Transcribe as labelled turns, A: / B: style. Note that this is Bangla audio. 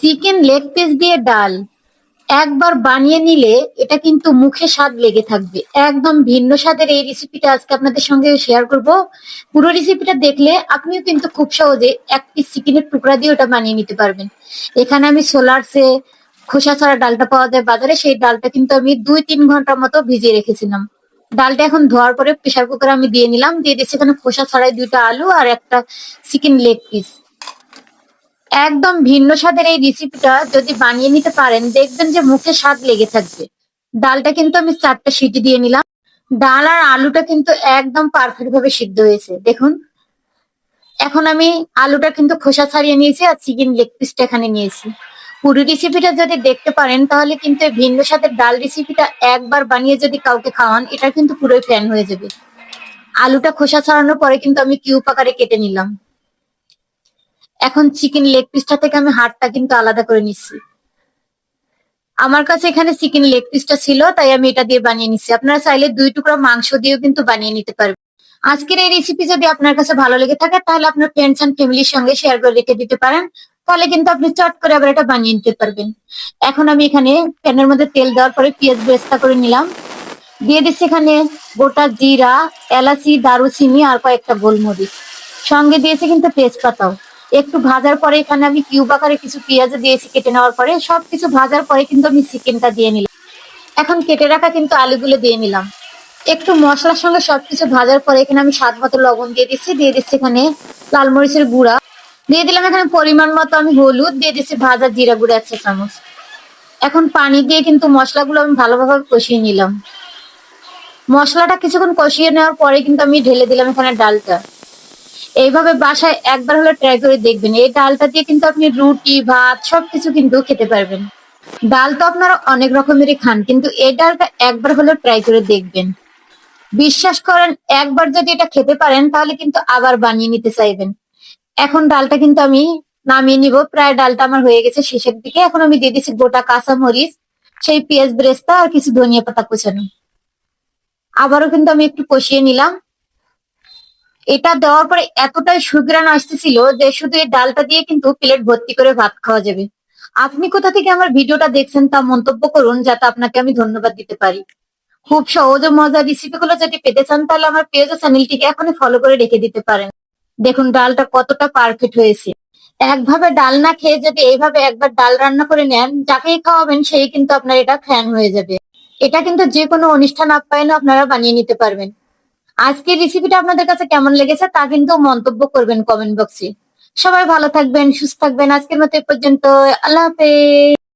A: চিকেন লেগ পিস দিয়ে ডাল। একবার বানিয়ে নিলে এটা কিন্তু মুখে স্বাদ লেগে থাকবে। একদম ভিন্ন স্বাদের এই রেসিপিটা আজকে আপনাদের সঙ্গে শেয়ার করব। পুরো রেসিপিটা দেখলে আপনিও কিন্তু খুব সহজে এক পিস চিকেনের টুকরা দিয়ে ওটা বানিয়ে নিতে পারবেন। এখানে আমি সোলারসে খোসা ছাড়া ডালটা পাওয়া যায় বাজারে, সেই ডালটা কিন্তু আমি দুই তিন ঘণ্টার মতো ভিজিয়ে রেখেছিলাম। ডালটা এখন ধোয়ার পরে প্রেসার কুকারে আমি দিয়ে নিলাম, দিয়ে দিচ্ছি এখানে খোসা ছাড়াই দুইটা আলু আর একটা চিকেন লেগ পিস একদম ভিন্ন স্বাদের এই রেসিপিটা যদি বানিয়ে নিতে পারেন, দেখবেন যে মুখে স্বাদ লেগে থাকবে। ডালটা কিন্তু আমি চারটা সিটি দিয়ে নিলাম। ডাল আর আলুটা কিন্তু একদম পারফেক্ট ভাবে সিদ্ধ হয়েছে। দেখুন, এখন আমি আলুটা কিন্তু খোসা ছাড়িয়ে নিয়েছি আর চিকেন লেগ পিসটা এখানে নিয়েছি। পুরো রেসিপিটা যদি দেখতে পারেন, তাহলে কিন্তু ভিন্ন স্বাদের ডাল রেসিপিটা একবার বানিয়ে যদি কাউকে খাওয়ান, এটা কিন্তু পুরোই ফ্যান হয়ে যাবে। আলুটা খোসা ছাড়ানোর পরে কিন্তু আমি কিউব আকারে কেটে নিলাম। এখন চিকেন লেগ পিসটা থেকে আমি হাড়টা কিন্তু আলাদা করে নিচ্ছি আমার কাছে এখানে চিকেন লেগ পিসটা ছিল, তাই আমি এটা দিয়ে বানিয়ে নিচ্ছি আপনারা চাইলে দুই টুকরা মাংস দিয়েও কিন্তু বানিয়ে নিতে পারবেন। আজকের এই রেসিপি যদি আপনার কাছে ভালো লেগে থাকে, তাহলে আপনার ফ্রেন্ডস এন্ড ফ্যামিলির সঙ্গে শেয়ার করে রেখে দিতে পারেন। তাহলে কিন্তু আপনি চট করে আবার এটা বানিয়ে নিতে পারবেন। এখন আমি এখানে প্যানের মধ্যে তেল দেওয়ার পরে পেঁয়াজ বেরেস্তা করে নিলাম। দিয়ে দিচ্ছি এখানে গোটা জিরা, এলাচি, দারুচিনি আর কয়েকটা গোলমরিচ। সঙ্গে দিয়েছি কিন্তু তেজপাতাও। একটু ভাজার পরে এখানে আমি কিউব আকারে কিছু পেঁয়াজ দিয়েছি কেটে নেওয়ার পরে, সবকিছু ভাজার পরে কিন্তু আমি চিকেনটা দিয়ে নিলাম। এখন কেটে রাখা কিন্তু আলুগুলো দিয়ে নিলাম। একটু মশলার সঙ্গে সবকিছু ভাজার পরে এখানে আমি স্বাদ মতো লবণ দিয়ে দিচ্ছি দিয়ে দিচ্ছি এখানে লাল মরিচের গুঁড়া। দিয়ে দিলাম এখানে পরিমাণ মতো আমি হলুদ, দিয়ে দিচ্ছি ভাজা জিরা গুঁড়া এক চামচ। এখন পানি দিয়ে কিন্তু মশলাগুলো আমি ভালোভাবে কষিয়ে নিলাম। মশলাটা কিছুক্ষণ কষিয়ে নেওয়ার পরে কিন্তু আমি ঢেলে দিলাম এখানে ডালটা। এইভাবে বাসায় একবার হলে ট্রাই করে দেখবেন। এই ডালটা দিয়ে কিন্তু আপনি রুটি, ভাত, সবকিছু কিন্তু খেতে পারবেন। ডাল তো আপনারা অনেক রকমেরই খান, কিন্তু এই ডালটা একবার হলে ট্রাই করে দেখবেন। বিশ্বাস করেন, একবার যদি এটা খেতে পারেন, তাহলে কিন্তু আবার বানিয়ে নিতে চাইবেন। এখন ডালটা কিন্তু আমি নামিয়ে নিব। প্রায় ডালটা আমার হয়ে গেছে শেষের দিকে। এখন আমি দিয়ে দিচ্ছি গোটা কাঁচা মরিচ সেই পেঁয়াজ ব্রেস্তা আর কিছু ধনিয়া পাতা কুচানো। আবারও কিন্তু আমি একটু কষিয়ে নিলাম। এটা দেওয়ার পরে এতটাই সুগ্রান আসতেছিল যে শুধু এই ডালটা দিয়ে কিন্তু প্লেট ভর্তি করে ভাত খাওয়া যাবে। আপনি কোথা থেকে আমার ভিডিওটা দেখছেন তা মন্তব্য করুন, যাতে আপনাকে আমি ধন্যবাদ দিতে পারি। খুব সহজ ও মজার রেসিপি গুলো যদি পেতে চান, তাহলে আমার পেজ ও চ্যানেলটিকে এখনই ফলো করে রেখে দিতে পারেন। দেখুন, ডালটা কতটা পারফেক্ট হয়েছে। একভাবে ডাল না খেয়ে যদি এইভাবে একবার ডাল রান্না করে নেন, যাকেই খাওয়াবেন, সেই কিন্তু আপনার এটা ফ্যান হয়ে যাবে। এটা কিন্তু যে কোনো অনুষ্ঠান আপ্যায়নে আপনারা বানিয়ে নিতে পারবেন। আজকের রেসিপিটা আপনাদের কাছে কেমন লেগেছে তা কিন্তু মন্তব্য করবেন কমেন্ট বক্সে সবাই ভালো থাকবেন, সুস্থ থাকবেন। আজকের মতো এ পর্যন্ত আল্লাহ হাফেজ।